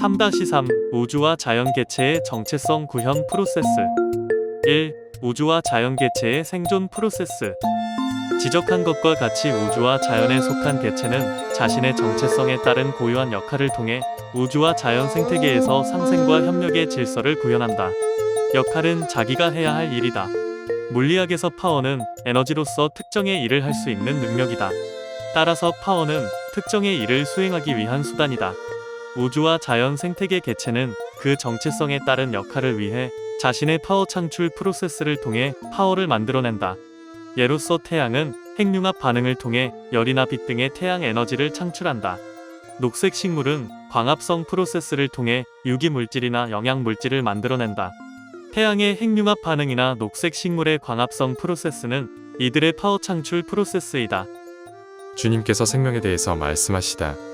3-3 우주와 자연 개체의 정체성 구현 프로세스 1. 우주와 자연 개체의 생존 프로세스 지적한 것과 같이 우주와 자연에 속한 개체는 자신의 정체성에 따른 고유한 역할을 통해 우주와 자연 생태계에서 상생과 협력의 질서를 구현한다. 역할은 자기가 해야 할 일이다. 물리학에서 파워는 에너지로서 특정의 일을 할 수 있는 능력이다. 따라서 파워는 특정의 일을 수행하기 위한 수단이다. 우주와 자연 생태계 개체는 그 정체성에 따른 역할을 위해 자신의 파워 창출 프로세스를 통해 파워를 만들어낸다. 예로서 태양은 핵융합 반응을 통해 열이나 빛 등의 태양 에너지를 창출한다. 녹색 식물은 광합성 프로세스를 통해 유기 물질이나 영양 물질을 만들어낸다. 태양의 핵융합 반응이나 녹색 식물의 광합성 프로세스는 이들의 파워 창출 프로세스이다. 주님께서 생명에 대해서 말씀하시다.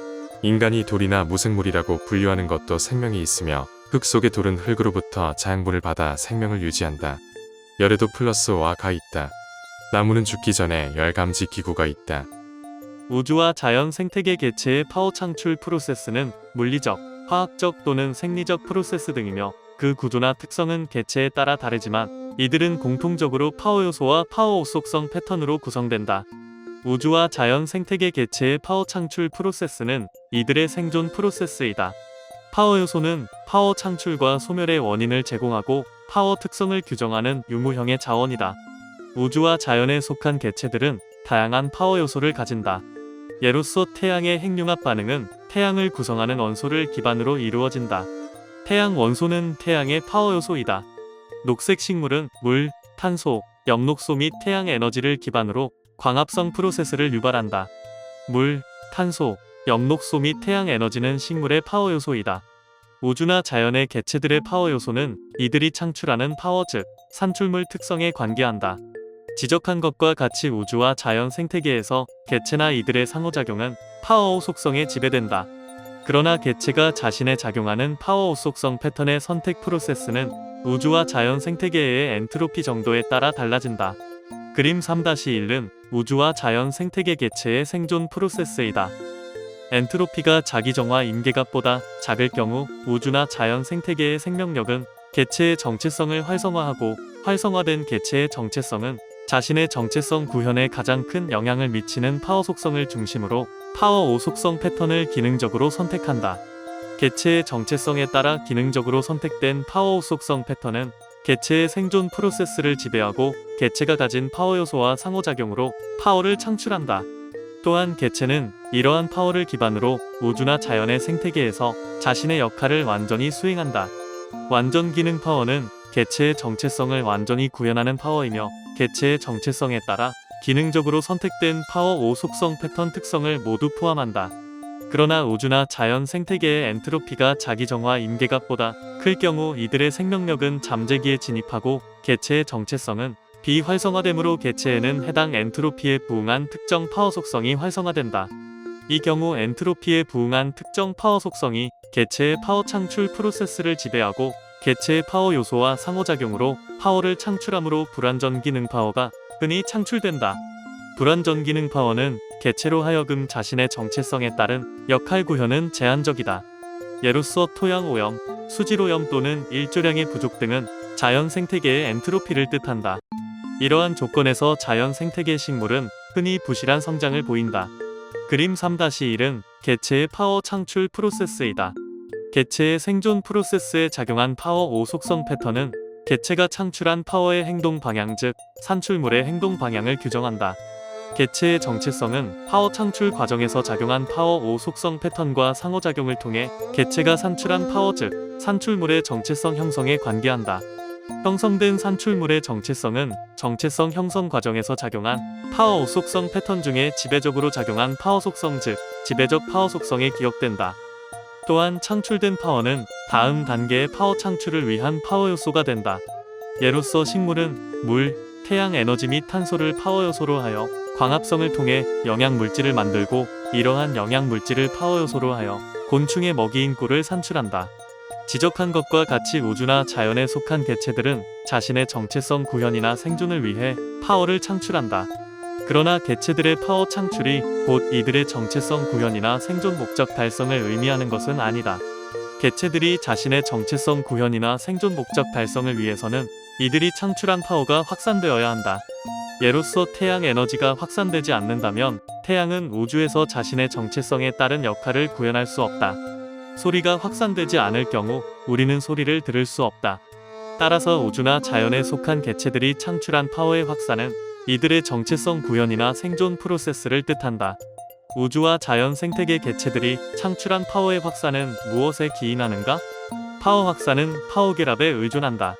인간이 돌이나 무생물이라고 분류하는 것도 생명이 있으며 흙 속의 돌은 흙으로부터 자양분을 받아 생명을 유지한다. 열에도 플러스 와 가 있다. 나무는 죽기 전에 열 감지 기구가 있다. 우주와 자연 생태계 개체의 파워 창출 프로세스는 물리적, 화학적 또는 생리적 프로세스 등이며 그 구조나 특성은 개체에 따라 다르지만 이들은 공통적으로 파워 요소와 파워 오속성 패턴으로 구성된다. 우주와 자연 생태계 개체의 파워 창출 프로세스는 이들의 생존 프로세스이다. 파워 요소는 파워 창출과 소멸의 원인을 제공하고 파워 특성을 규정하는 유무형의 자원이다. 우주와 자연에 속한 개체들은 다양한 파워 요소를 가진다. 예로서 태양의 핵융합 반응은 태양을 구성하는 원소를 기반으로 이루어진다. 태양 원소는 태양의 파워 요소이다. 녹색 식물은 물, 탄소, 영록소 및 태양 에너지를 기반으로 광합성 프로세스를 유발한다. 물, 탄소, 영록소 및 태양 에너지는 식물의 파워 요소이다. 우주나 자연의 개체들의 파워 요소는 이들이 창출하는 파워 즉 산출물 특성에 관계한다. 지적한 것과 같이 우주와 자연 생태계에서 개체나 이들의 상호작용은 파워오 속성에 지배된다. 그러나 개체가 자신의 작용하는 파워오 속성 패턴의 선택 프로세스는 우주와 자연 생태계의 엔트로피 정도에 따라 달라진다. 그림 3-1은 우주와 자연 생태계 개체의 생존 프로세스이다. 엔트로피가 자기 정화 임계값보다 작을 경우 우주나 자연 생태계의 생명력은 개체의 정체성을 활성화하고 활성화된 개체의 정체성은 자신의 정체성 구현에 가장 큰 영향을 미치는 파워 속성을 중심으로 파워 5 속성 패턴을 기능적으로 선택한다. 개체의 정체성에 따라 기능적으로 선택된 파워 5 속성 패턴은 개체의 생존 프로세스를 지배하고 개체가 가진 파워 요소와 상호작용으로 파워를 창출한다. 또한 개체는 이러한 파워를 기반으로 우주나 자연의 생태계에서 자신의 역할을 완전히 수행한다. 완전 기능 파워는 개체의 정체성을 완전히 구현하는 파워이며 개체의 정체성에 따라 기능적으로 선택된 파워 5 속성 패턴 특성을 모두 포함한다. 그러나 우주나 자연 생태계의 엔트로피가 자기 정화 임계값보다 클 경우 이들의 생명력은 잠재기에 진입하고 개체의 정체성은 비활성화되므로 개체에는 해당 엔트로피에 부응한 특정 파워 속성이 활성화된다. 이 경우 엔트로피에 부응한 특정 파워 속성이 개체의 파워 창출 프로세스를 지배하고 개체의 파워 요소와 상호작용으로 파워를 창출하므로 불완전 기능 파워가 흔히 창출된다. 불완전 기능 파워는 개체로 하여금 자신의 정체성에 따른 역할 구현은 제한적이다. 예로서 토양 오염, 수질 오염 또는 일조량의 부족 등은 자연 생태계의 엔트로피를 뜻한다. 이러한 조건에서 자연 생태계 식물은 흔히 부실한 성장을 보인다. 그림 3-1은 개체의 파워 창출 프로세스이다. 개체의 생존 프로세스에 작용한 파워 5 속성 패턴은 개체가 창출한 파워의 행동 방향 즉 산출물의 행동 방향을 규정한다. 개체의 정체성은 파워 창출 과정에서 작용한 파워 5 속성 패턴과 상호작용을 통해 개체가 산출한 파워 즉 산출물의 정체성 형성에 관계한다. 형성된 산출물의 정체성은 정체성 형성 과정에서 작용한 파워 5 속성 패턴 중에 지배적으로 작용한 파워 속성 즉 지배적 파워 속성에 기억된다. 또한 창출된 파워는 다음 단계의 파워 창출을 위한 파워 요소가 된다. 예로서 식물은 물, 태양 에너지 및 탄소를 파워 요소로 하여 광합성을 통해 영양 물질을 만들고 이러한 영양 물질을 파워 요소로 하여 곤충의 먹이인 꿀을 산출한다. 지적한 것과 같이 우주나 자연에 속한 개체들은 자신의 정체성 구현이나 생존을 위해 파워를 창출한다. 그러나 개체들의 파워 창출이 곧 이들의 정체성 구현이나 생존 목적 달성을 의미하는 것은 아니다. 개체들이 자신의 정체성 구현이나 생존 목적 달성을 위해서는 이들이 창출한 파워가 확산되어야 한다. 예로서 태양 에너지가 확산되지 않는다면 태양은 우주에서 자신의 정체성에 따른 역할을 구현할 수 없다. 소리가 확산되지 않을 경우 우리는 소리를 들을 수 없다. 따라서 우주나 자연에 속한 개체들이 창출한 파워의 확산은 이들의 정체성 구현이나 생존 프로세스를 뜻한다. 우주와 자연 생태계 개체들이 창출한 파워의 확산은 무엇에 기인하는가? 파워 확산은 파워 결합에 의존한다.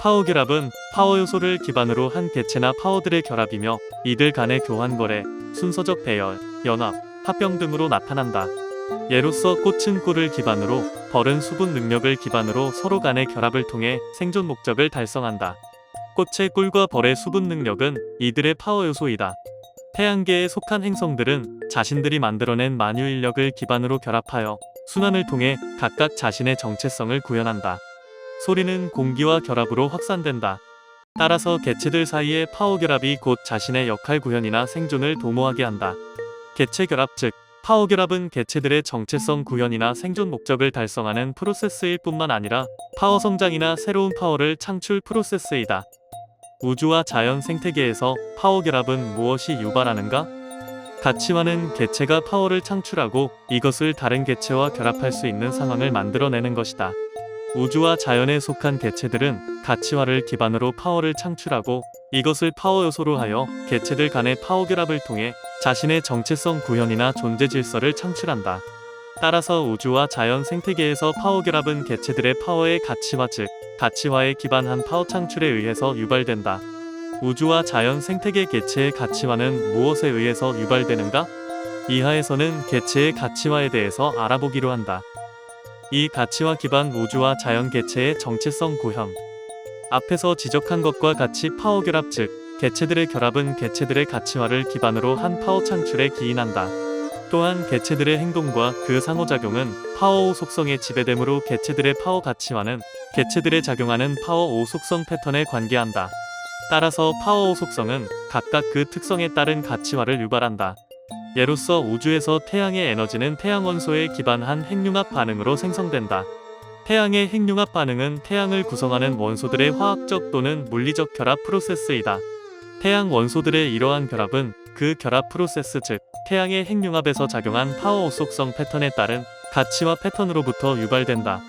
파워 결합은 파워 요소를 기반으로 한 개체나 파워들의 결합이며 이들 간의 교환 거래, 순서적 배열, 연합, 합병 등으로 나타난다. 예로서 꽃은 꿀을 기반으로, 벌은 수분 능력을 기반으로 서로 간의 결합을 통해 생존 목적을 달성한다. 꽃의 꿀과 벌의 수분 능력은 이들의 파워 요소이다. 태양계에 속한 행성들은 자신들이 만들어낸 만유 인력을 기반으로 결합하여 순환을 통해 각각 자신의 정체성을 구현한다. 소리는 공기와 결합으로 확산된다. 따라서 개체들 사이의 파워 결합이 곧 자신의 역할 구현이나 생존을 도모하게 한다. 개체 결합 즉 파워 결합은 개체들의 정체성 구현이나 생존 목적을 달성하는 프로세스일 뿐만 아니라 파워 성장이나 새로운 파워를 창출 프로세스이다. 우주와 자연 생태계에서 파워 결합은 무엇이 유발하는가? 가치와는 개체가 파워를 창출하고 이것을 다른 개체와 결합할 수 있는 상황을 만들어내는 것이다. 우주와 자연에 속한 개체들은 가치화를 기반으로 파워를 창출하고 이것을 파워 요소로 하여 개체들 간의 파워 결합을 통해 자신의 정체성 구현이나 존재 질서를 창출한다. 따라서 우주와 자연 생태계에서 파워 결합은 개체들의 파워의 가치화 즉 가치화에 기반한 파워 창출에 의해서 유발된다. 우주와 자연 생태계 개체의 가치화는 무엇에 의해서 유발되는가? 이하에서는 개체의 가치화에 대해서 알아보기로 한다. 이 가치화 기반 우주와 자연 개체의 정체성 구현. 앞에서 지적한 것과 같이 파워 결합 즉 개체들의 결합은 개체들의 가치화를 기반으로 한 파워 창출에 기인한다. 또한 개체들의 행동과 그 상호작용은 파워 5 속성의 지배됨으로 개체들의 파워 가치화는 개체들의 작용하는 파워 5 속성 패턴에 관계한다. 따라서 파워 5 속성은 각각 그 특성에 따른 가치화를 유발한다. 예로서 우주에서 태양의 에너지는 태양 원소에 기반한 핵융합 반응으로 생성된다. 태양의 핵융합 반응은 태양을 구성하는 원소들의 화학적 또는 물리적 결합 프로세스이다. 태양 원소들의 이러한 결합은 그 결합 프로세스 즉 태양의 핵융합에서 작용한 파워 속성 패턴에 따른 가치화 패턴으로부터 유발된다.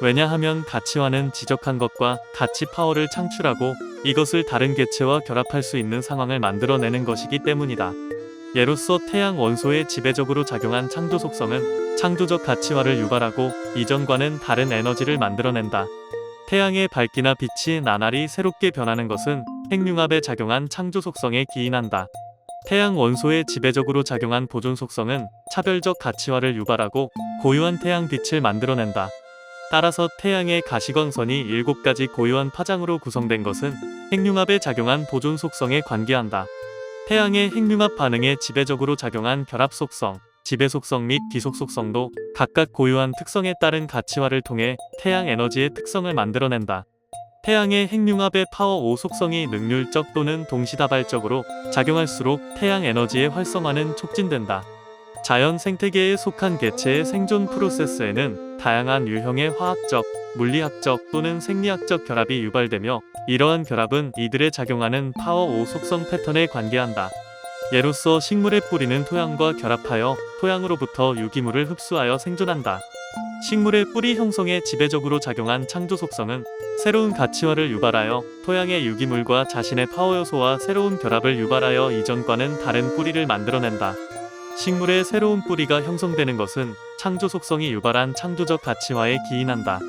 왜냐하면 가치화는 지적한 것과 같이 파워를 창출하고 이것을 다른 개체와 결합할 수 있는 상황을 만들어내는 것이기 때문이다. 예로서 태양 원소에 지배적으로 작용한 창조 속성은 창조적 가치화를 유발하고 이전과는 다른 에너지를 만들어낸다. 태양의 밝기나 빛이 나날이 새롭게 변하는 것은 핵융합에 작용한 창조 속성에 기인한다. 태양 원소에 지배적으로 작용한 보존 속성은 차별적 가치화를 유발하고 고유한 태양 빛을 만들어낸다. 따라서 태양의 가시광선이 7가지 고유한 파장으로 구성된 것은 핵융합에 작용한 보존 속성에 관계한다. 태양의 핵융합 반응에 지배적으로 작용한 결합 속성, 지배 속성 및 기속 속성도 각각 고유한 특성에 따른 가치화를 통해 태양 에너지의 특성을 만들어낸다. 태양의 핵융합의 파워 5 속성이 능률적 또는 동시다발적으로 작용할수록 태양 에너지의 활성화는 촉진된다. 자연 생태계에 속한 개체의 생존 프로세스에는 다양한 유형의 화학적, 물리학적 또는 생리학적 결합이 유발되며 이러한 결합은 이들에 작용하는 파워 5 속성 패턴에 관계한다. 예로서 식물의 뿌리는 토양과 결합하여 토양으로부터 유기물을 흡수하여 생존한다. 식물의 뿌리 형성에 지배적으로 작용한 창조 속성은 새로운 가치화를 유발하여 토양의 유기물과 자신의 파워 요소와 새로운 결합을 유발하여 이전과는 다른 뿌리를 만들어낸다. 식물의 새로운 뿌리가 형성되는 것은 창조 속성이 유발한 창조적 가치화에 기인한다.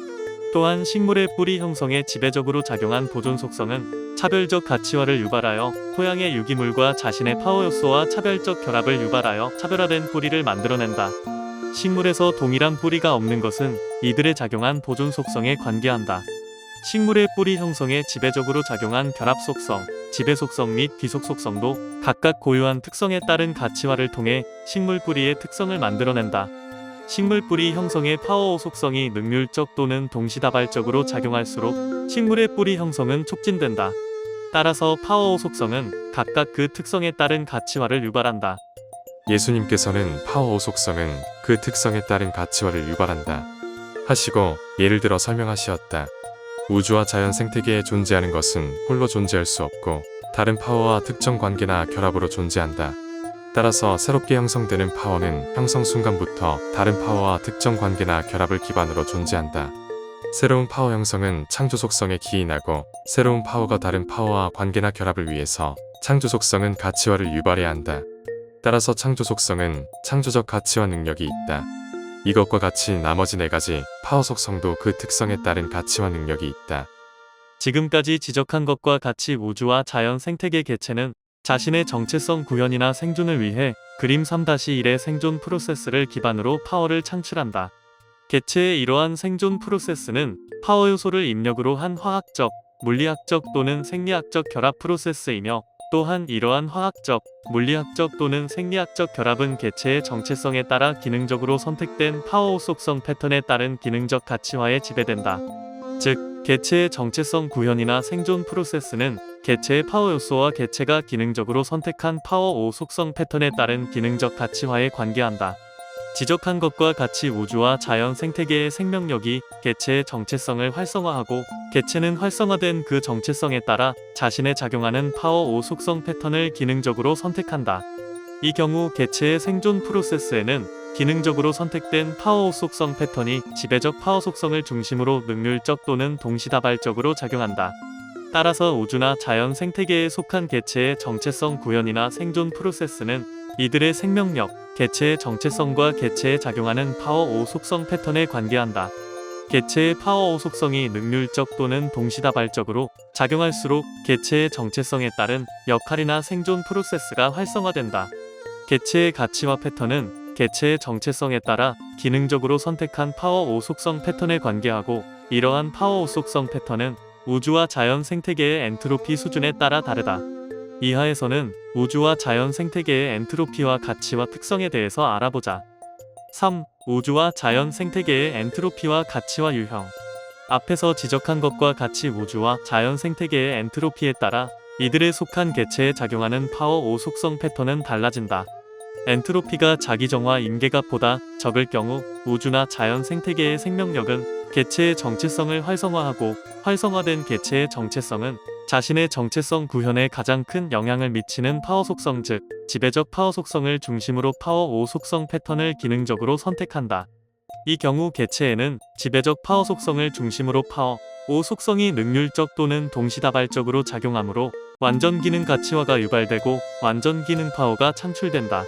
또한 식물의 뿌리 형성에 지배적으로 작용한 보존 속성은 차별적 가치화를 유발하여 토양의 유기물과 자신의 파워 요소와 차별적 결합을 유발하여 차별화된 뿌리를 만들어낸다. 식물에서 동일한 뿌리가 없는 것은 이들의 작용한 보존 속성에 관계한다. 식물의 뿌리 형성에 지배적으로 작용한 결합 속성, 지배 속성 및 기속 속성도 각각 고유한 특성에 따른 가치화를 통해 식물 뿌리의 특성을 만들어낸다. 식물 뿌리 형성의 파워 속성이 능률적 또는 동시다발적으로 작용할수록 식물의 뿌리 형성은 촉진된다. 따라서 파워 속성은 각각 그 특성에 따른 가치화를 유발한다. 예수님께서는 파워 속성은 그 특성에 따른 가치화를 유발한다 하시고 예를 들어 설명하시었다. 우주와 자연 생태계에 존재하는 것은 홀로 존재할 수 없고 다른 파워와 특정 관계나 결합으로 존재한다. 따라서 새롭게 형성되는 파워는 형성 순간부터 다른 파워와 특정 관계나 결합을 기반으로 존재한다. 새로운 파워 형성은 창조 속성에 기인하고 새로운 파워가 다른 파워와 관계나 결합을 위해서 창조 속성은 가치화를 유발해야 한다. 따라서 창조 속성은 창조적 가치와 능력이 있다. 이것과 같이 나머지 네 가지 파워 속성도 그 특성에 따른 가치와 능력이 있다. 지금까지 지적한 것과 같이 우주와 자연 생태계 개체는 자신의 정체성 구현이나 생존을 위해 그림 3-1의 생존 프로세스를 기반으로 파워를 창출한다. 개체의 이러한 생존 프로세스는 파워 요소를 입력으로 한 화학적, 물리학적 또는 생리학적 결합 프로세스이며 또한 이러한 화학적, 물리학적 또는 생리학적 결합은 개체의 정체성에 따라 기능적으로 선택된 파워 속성 패턴에 따른 기능적 가치화에 지배된다. 즉, 개체의 정체성 구현이나 생존 프로세스는 개체의 파워 요소와 개체가 기능적으로 선택한 파워 5 속성 패턴에 따른 기능적 가치화에 관계한다. 지적한 것과 같이 우주와 자연 생태계의 생명력이 개체의 정체성을 활성화하고 개체는 활성화된 그 정체성에 따라 자신의 작용하는 파워 5 속성 패턴을 기능적으로 선택한다. 이 경우 개체의 생존 프로세스에는 기능적으로 선택된 파워 5 속성 패턴이 지배적 파워 속성을 중심으로 능률적 또는 동시다발적으로 작용한다. 따라서 우주나 자연 생태계에 속한 개체의 정체성 구현이나 생존 프로세스는 이들의 생명력, 개체의 정체성과 개체에 작용하는 파워 5 속성 패턴에 관계한다. 개체의 파워 5 속성이 능률적 또는 동시다발적으로 작용할수록 개체의 정체성에 따른 역할이나 생존 프로세스가 활성화된다. 개체의 가치와 패턴은 개체의 정체성에 따라 기능적으로 선택한 파워 5 속성 패턴에 관계하고 이러한 파워 5 속성 패턴은 우주와 자연 생태계의 엔트로피 수준에 따라 다르다. 이하에서는 우주와 자연 생태계의 엔트로피와 가치와 특성에 대해서 알아보자. 3. 우주와 자연 생태계의 엔트로피와 가치와 유형. 앞에서 지적한 것과 같이 우주와 자연 생태계의 엔트로피에 따라 이들에 속한 개체에 작용하는 파워 5 속성 패턴은 달라진다. 엔트로피가 자기 정화 임계값보다 적을 경우 우주나 자연 생태계의 생명력은 개체의 정체성을 활성화하고 활성화된 개체의 정체성은 자신의 정체성 구현에 가장 큰 영향을 미치는 파워 속성 즉 지배적 파워 속성을 중심으로 파워 5 속성 패턴을 기능적으로 선택한다. 이 경우 개체에는 지배적 파워 속성을 중심으로 파워 5 속성이 능률적 또는 동시다발적으로 작용하므로 완전 기능 가치화가 유발되고 완전 기능 파워가 창출된다.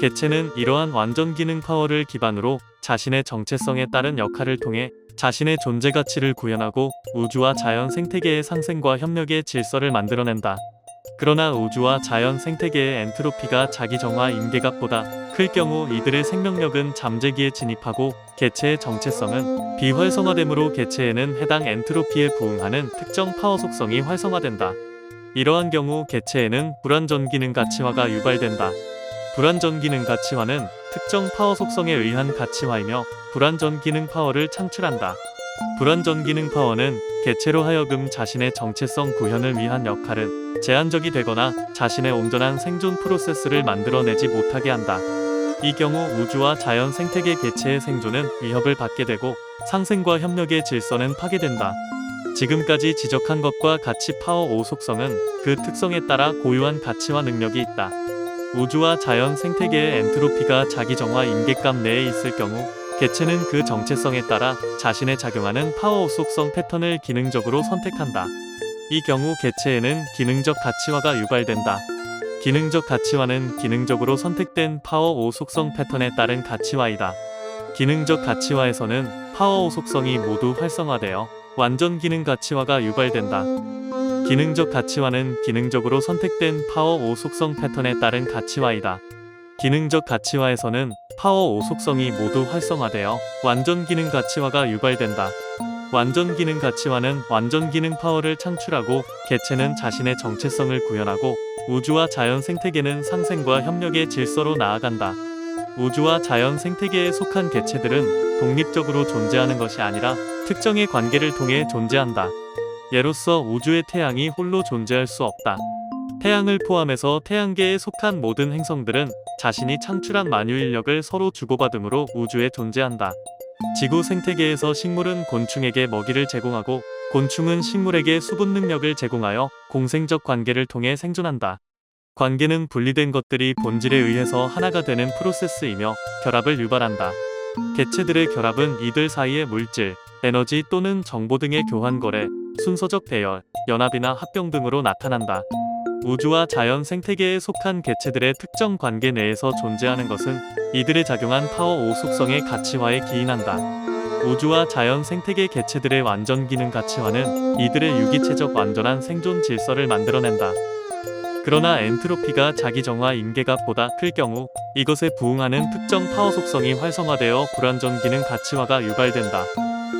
개체는 이러한 완전 기능 파워를 기반으로 자신의 정체성에 따른 역할을 통해 자신의 존재 가치를 구현하고 우주와 자연 생태계의 상생과 협력의 질서를 만들어낸다. 그러나 우주와 자연 생태계의 엔트로피가 자기 정화 임계값보다 클 경우 이들의 생명력은 잠재기에 진입하고 개체의 정체성은 비활성화되므로 개체에는 해당 엔트로피에 부응하는 특정 파워 속성이 활성화된다. 이러한 경우 개체에는 불완전 기능 가치화가 유발된다. 불완전 기능 가치화는 특정 파워 속성에 의한 가치화이며 불완전 기능 파워를 창출한다. 불완전 기능 파워는 개체로 하여금 자신의 정체성 구현을 위한 역할은 제한적이 되거나 자신의 온전한 생존 프로세스를 만들어내지 못하게 한다. 이 경우 우주와 자연 생태계 개체의 생존은 위협을 받게 되고 상생과 협력의 질서는 파괴된다. 지금까지 지적한 것과 같이 파워 5 속성은 그 특성에 따라 고유한 가치와 능력이 있다. 우주와 자연 생태계의 엔트로피가 자기 정화 임계값 내에 있을 경우 개체는 그 정체성에 따라 자신의 작용하는 파워 5 속성 패턴을 기능적으로 선택한다. 이 경우 개체에는 기능적 가치화가 유발된다. 기능적 가치화는 기능적으로 선택된 파워 5 속성 패턴에 따른 가치화이다. 기능적 가치화에서는 파워 5 속성이 모두 활성화되어 완전 기능 가치화가 유발된다. 기능적 가치화는 기능적으로 선택된 파워 5 속성 패턴에 따른 가치화이다. 기능적 가치화에서는 파워 5 속성이 모두 활성화되어 완전 기능 가치화가 유발된다. 완전 기능 가치화는 완전 기능 파워를 창출하고 개체는 자신의 정체성을 구현하고 우주와 자연 생태계는 상생과 협력의 질서로 나아간다. 우주와 자연 생태계에 속한 개체들은 독립적으로 존재하는 것이 아니라 특정의 관계를 통해 존재한다. 예로서 우주의 태양이 홀로 존재할 수 없다. 태양을 포함해서 태양계에 속한 모든 행성들은 자신이 창출한 만유 인력을 서로 주고받음으로 우주에 존재한다. 지구 생태계에서 식물은 곤충에게 먹이를 제공하고 곤충은 식물에게 수분 능력을 제공하여 공생적 관계를 통해 생존한다. 관계는 분리된 것들이 본질에 의해서 하나가 되는 프로세스이며 결합을 유발한다. 개체들의 결합은 이들 사이의 물질, 에너지 또는 정보 등의 교환 거래, 순서적 대열, 연합이나 합병 등으로 나타난다. 우주와 자연 생태계에 속한 개체들의 특정 관계 내에서 존재하는 것은 이들에 작용한 파워 5 속성의 가치화에 기인한다. 우주와 자연 생태계 개체들의 완전 기능 가치화는 이들의 유기체적 완전한 생존 질서를 만들어낸다. 그러나 엔트로피가 자기 정화 인계값보다 클 경우 이것에 부응하는 특정 파워 속성이 활성화되어 불완전 기능 가치화가 유발된다.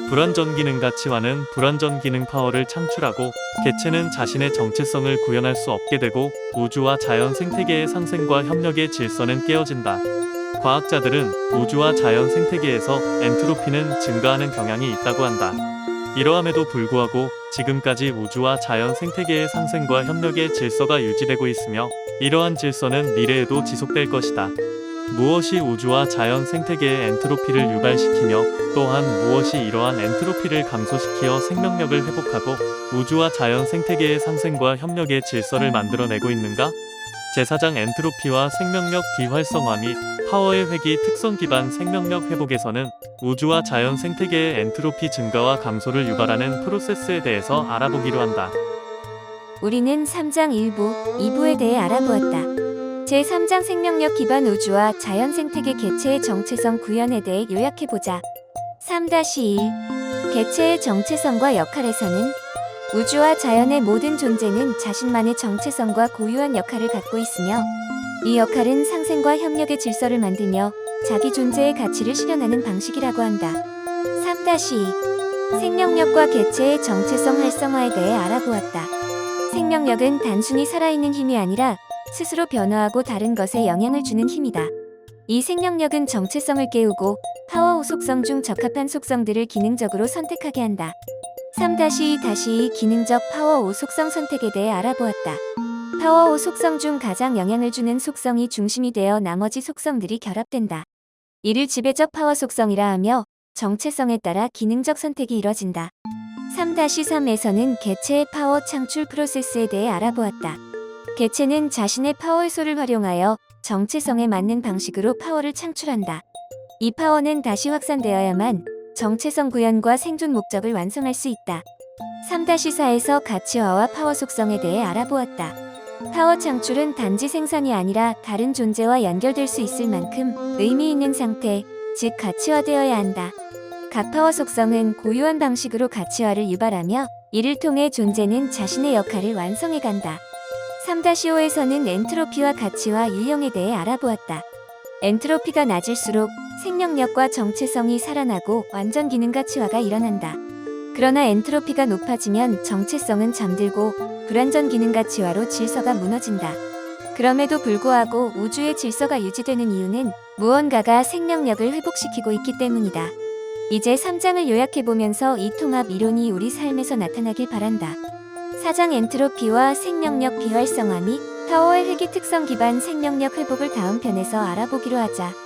불완전 기능 가치화는 불완전 기능 파워를 창출하고 개체는 자신의 정체성을 구현할 수 없게 되고 우주와 자연 생태계의 상생과 협력의 질서는 깨어진다. 과학자들은 우주와 자연 생태계에서 엔트로피는 증가하는 경향이 있다고 한다. 이러함에도 불구하고 지금까지 우주와 자연 생태계의 상생과 협력의 질서가 유지되고 있으며 이러한 질서는 미래에도 지속될 것이다. 무엇이 우주와 자연 생태계의 엔트로피를 유발시키며 또한 무엇이 이러한 엔트로피를 감소시키어 생명력을 회복하고 우주와 자연 생태계의 상생과 협력의 질서를 만들어내고 있는가? 제4장 엔트로피와 생명력 비활성화 및 파워의 회귀 특성 기반 생명력 회복에서는 우주와 자연 생태계의 엔트로피 증가와 감소를 유발하는 프로세스에 대해서 알아보기로 한다. 우리는 3장 1부, 2부에 대해 알아보았다. 제3장 생명력 기반 우주와 자연 생태계 개체의 정체성 구현에 대해 요약해보자. 3-1 개체의 정체성과 역할에서는 우주와 자연의 모든 존재는 자신만의 정체성과 고유한 역할을 갖고 있으며 이 역할은 상생과 협력의 질서를 만들며 자기 존재의 가치를 실현하는 방식이라고 한다. 3-2 생명력과 개체의 정체성 활성화에 대해 알아보았다. 생명력은 단순히 살아있는 힘이 아니라 스스로 변화하고 다른 것에 영향을 주는 힘이다. 이 생명력은 정체성을 깨우고 파워 5 속성 중 적합한 속성들을 기능적으로 선택하게 한다. 3-2 기능적 파워 5 속성 선택에 대해 알아보았다. 파워 5 속성 중 가장 영향을 주는 속성이 중심이 되어 나머지 속성들이 결합된다. 이를 지배적 파워 속성이라 하며 정체성에 따라 기능적 선택이 이뤄진다. 3-3에서는 개체의 파워 창출 프로세스에 대해 알아보았다. 개체는 자신의 파워 요소를 활용하여 정체성에 맞는 방식으로 파워를 창출한다. 이 파워는 다시 확산되어야만 정체성 구현과 생존 목적을 완성할 수 있다. 3-4에서 가치화와 파워 속성에 대해 알아보았다. 파워 창출은 단지 생산이 아니라 다른 존재와 연결될 수 있을 만큼 의미 있는 상태, 즉 가치화되어야 한다. 각 파워 속성은 고유한 방식으로 가치화를 유발하며 이를 통해 존재는 자신의 역할을 완성해 간다. 3-5에서는 엔트로피와 가치화 유형에 대해 알아보았다. 엔트로피가 낮을수록 생명력과 정체성이 살아나고 완전 기능 가치화가 일어난다. 그러나 엔트로피가 높아지면 정체성은 잠들고 불완전 기능 가치화로 질서가 무너진다. 그럼에도 불구하고 우주의 질서가 유지되는 이유는 무언가가 생명력을 회복시키고 있기 때문이다. 이제 3장을 요약해보면서 이 통합 이론이 우리 삶에서 나타나길 바란다. 4장 엔트로피와 생명력 비활성화 및 파워의 회귀 특성 기반 생명력 회복을 다음 편에서 알아보기로 하자.